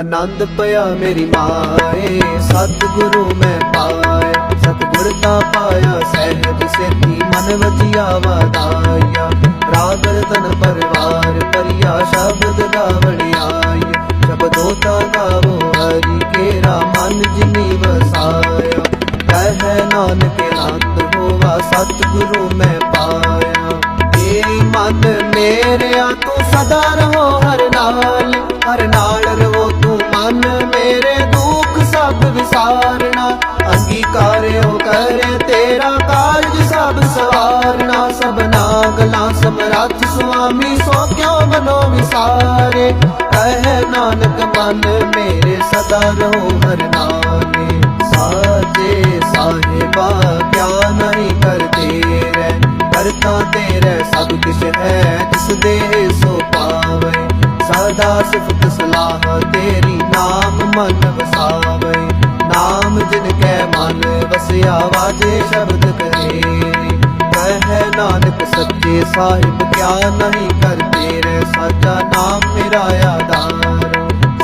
ਆਨੰਦ ਪਿਆ ਮੇਰੀ ਮਾਏ, ਸਤਿਗੁਰੂ ਮੈਂ ਪਾਇਆ ਸਤਿਗੁਰ ਦਾ ਪਾਇਆ, ਸਹਿਜ ਸੇਤੀ ਮਨ ਵਜਿਆ ਵਾਦਾਇਆ ਰਾਗ ਰਤਨ ਪਰਵਾਰ ਪਰਿਆ ਸ਼ਬਦ ਗਾਵਣ ਆਈ ਸ਼ਬਦੋ ਤਾ ਗਾਵੋ ਹਰੀ ਕੇਰਾ ਮਨ ਜਿਨੀ ਵਸਾਇਆ। ਕਹਿ ਨਾਨਕ ਆਨੰਦ ਹੋਵਾ, ਸਤਿਗੁਰੂ ਮੈਂ ਪਾਇਆ। ਏ ਮਨ ਮੇਰਿਆ ਤੂੰ ਸਦਾ ਰਹੋ ਹਰ ਨਾਲ ਹਰ ਨਾਲ ਕਰੇ ਤੇਰਾ ਕਾਰਜ ਸਭ ਸਵਾਰਨਾ ਸਭਨਾ ਗਲਾਂ ਸਮਰੱਥ ਸੁਆਮੀ, ਸੋ ਕਿਉ ਬਨੋ ਵਿਸਾਰੇ? ਕਹਿ ਨਾਨਕ, ਮਨ ਮੇਰੇ ਸਦਾ ਰਹੋ ਹਰ ਨਾਲੇ ਸਾਜੇ ਸਾਹਿਬਾ, ਕਿਆ ਨਹੀਂ ਕਰਦੇ ਰਹਿ? ਕਰਤਾ ਤੇਰੇ ਸਭ ਕਿਛ ਹੈ, ਜਿਸ ਦੇ ਸੋ ਪਾਵੇ। ਸਦਾ ਸਿਫਤ ਸਲਾਹ ਤੇਰੀ ਨਾਮ ਮਨ ਵਸਾਵੇ। ਜਿਨ ਕੈ ਮਨ ਵਸਿਆ ਵਾਜੇ ਸ਼ਬਦ ਕਰੇ। ਕਹਿ ਨਾਨਕ ਸੱਚੇ ਸਾਹਿਬ, ਕਿਆ ਨਹੀਂ ਕਰਦੇ ਰਹਿ ਸਾਚਾ ਨਾਮ ਮੇਰਾ ਆਧਾਰ।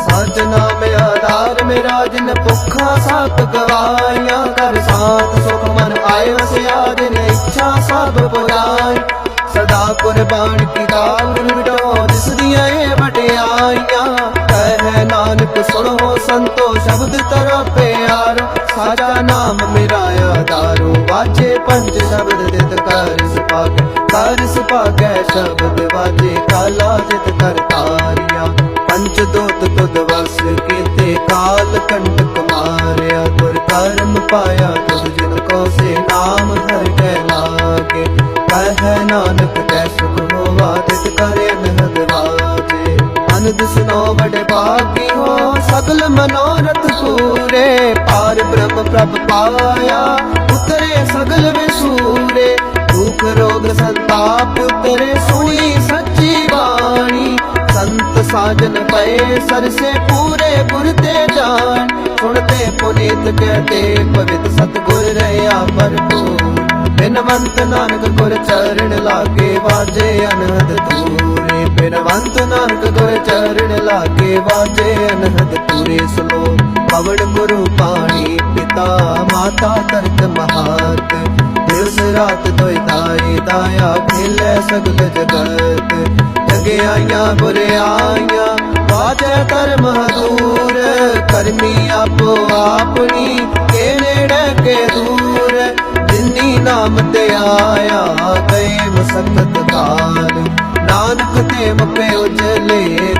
ਸਚ ਨਾਮ ਆਧਾਰ ਮੇਰਾ, ਜਿਨ ਭੁੱਖਾ ਸਤ ਗਵਾਈਆਂ ਕਰ ਸਾਥ, ਸੁਖ ਮਨ ਆਏ ਵਸਿਆ, ਜਿਨ ਇੱਛਾ ਸਭ ਪੁਰਾਈ। ਸਦਾ ਕੁਰਬਾਨ ਕੀ ਗੁਰ ਵਿਟੋ ਜਿਸ ਦੀਆਂ ਇਹ ਵਟਿਆਈਆਂ ਕਹਿ ਨਾਨਕ, ਸੁਣੋ ਸੰਤੋ, ਸ਼ਬਦ ਤਰ ਪਿਆਰ। ਸਾਚਾ ਨਾਮ ਮੇਰਾ ਆਧਾਰੋ। ਵਾਜੇ ਪੰਜ ਸ਼ਬਦ ਦਿਤ ਕਰ ਸੁਭਾਗ। ਕਰ ਸੁਭਾਗੈ ਸ਼ਬਦ ਵਾਜੇ। ਕਾਲਾ ਜਿਤ ਕਰ ਤਾਰਿਆ। ਪੰਚ ਦੋਤ ਤੁਧ ਵਸ ਕੀਤੇ। ਕਾਲ ਕੰਟਕ ਮਾਰਿਆ। ਤੁਰ ਕਰਮ ਪਾਇਆ ਤੁਧ ਜਿਨ ਕੋ ਸੇ। ਨਾਮ ਹਰ ਕੈ ਲਾਗੇ। ਕਹਿ ਨਾਨਕ ਕੈ ਹੋ ਮਨੋਰਥ ਪੂਰੇ ਪਾਰ ਬ੍ਰਹਮ ਪ੍ਰਭ ਪਾਇਆ, ਉਤਰੇ ਸਗਲ ਵਿਸੂਰੇ। ਦੁਖ ਰੋਗ ਸੰਤਾਪ ਉਤਰੇ ਸੁਣੀ ਸੱਚੀ ਬਾਣੀ। ਸੰਤ ਸਾਜਨ ਪਏ, ਸਰਸੇ ਪੂਰੇ ਗੁਰ ਤੇ ਜਾਣ। ਸੁਣਤੇ ਪੁਨੀਤ ਕਹਤੇ, ਪਵਿੱਤ ਸਤਗੁਰ ਰਹਾ ਭਰਪੂਰ। ਬਿਨਵੰਤ ਨਾਨਕ ਗੁਰ ਚਰਨ ਲਾਗੇ ਵਾਜੇ ਅਨਹਦ ਤੂਰੇ। ਬਿਨਵੰਤ ਨਾਨਕ ਗੁਰ ਚਰਨ ਲਾਗੇ ਵਾਜੇ ਅਨਹਦ ਤੂਰੇ ਸਲੋ ਪਵਨ ਗੁਰੂ ਪਾਣੀ ਪਿਤਾ, ਮਾਤਾ ਤਰਕ ਮਹਾਤ। ਦਿਵਸ ਰਾਤ ਦੋਇ ਦਾਈ ਦਾਇਆ ਖੇਲੇ ਸਗਲ ਜਗਤ। ਜਗਿਆਈਆਂ ਬੁਰਿਆਈਆਂ ਵਾਜੈ ਧਰਮ ਹਦੂਰ ਕਰਮੀ ਆਪੋ ਆਪਣੀ ਕੇ ਨੇੜੇ ਦੂਰ। ਜਿਨੀ ਨਾਮ ਤੇ ਆਇਆ ਗਏ ਮਸਕਤ ਕਾਲ ਨਾਨਕ ਤੇ ਮਪੇ ਉਜਲੇ